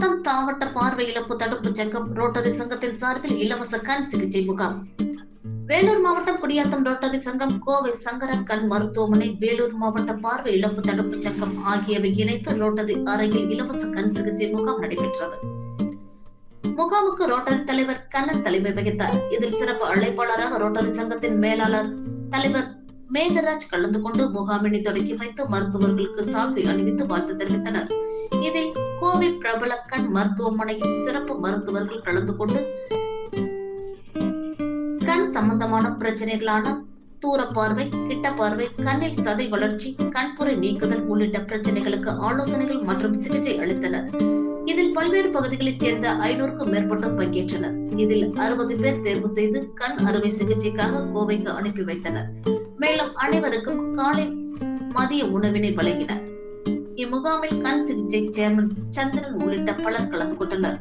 தாவட்ட பார்வை இழப்பு தடுப்பு சங்கம் ரோட்டரி சங்கத்தின் சார்பில் இலவச கண் சிகிச்சை முகாம். வேலூர் மாவட்டம் குடியாத்தம் ரோட்டரி சங்கம் கோவை சங்கர கண் மருத்துவமனை வேலூர் மாவட்ட பார்வை இழப்பு தடுப்பு சங்கம் ஆகியவை இணைத்து ரோட்டரி அறையில் இலவச கண் சிகிச்சை முகாம் நடைபெற்றது. முகாமுக்கு ரோட்டரி தலைவர் கண்ணன் தலைமை வகித்தார். இதில் சிறப்பு அழைப்பாளராக ரோட்டரி சங்கத்தின் மேலாளர் தலைவர் மேகராஜ் கலந்து கொண்டு முகாமினை தொடங்கி வைத்து மருத்துவர்களுக்கு சால்வை அணிவித்து வாழ்த்து தெரிவித்தனர். இதில் கோவை பிரபல கண் மருத்துவமனையின் சிறப்பு மருத்துவர்கள் கலந்து கொண்டு கண் சம்பந்தமான பிரச்சனைகளான தூர பார்வை கிட்ட பார்வை கண்ணில் சதை வளர்ச்சி கண்புரை நீக்குதல் உள்ளிட்ட பிரச்சனைகளுக்கு ஆலோசனைகள் மற்றும் சிகிச்சை அளித்தனர். இதில் பல்வேறு பகுதிகளைச் சேர்ந்த ஐநூறுக்கும் மேற்பட்டோர் பங்கேற்றனர். இதில் அறுபது பேர் தேர்வு செய்து கண் அறுவை சிகிச்சைக்காக கோவைக்கு அனுப்பி வைத்தனர். மேலும் அனைவருக்கும் காலை மதிய உணவினை வழங்கினர். இம்முகாமில் கண் சிகிச்சை சேர்மன் சந்திரன் உள்ளிட்ட பலர் கலந்து கொண்டனர்.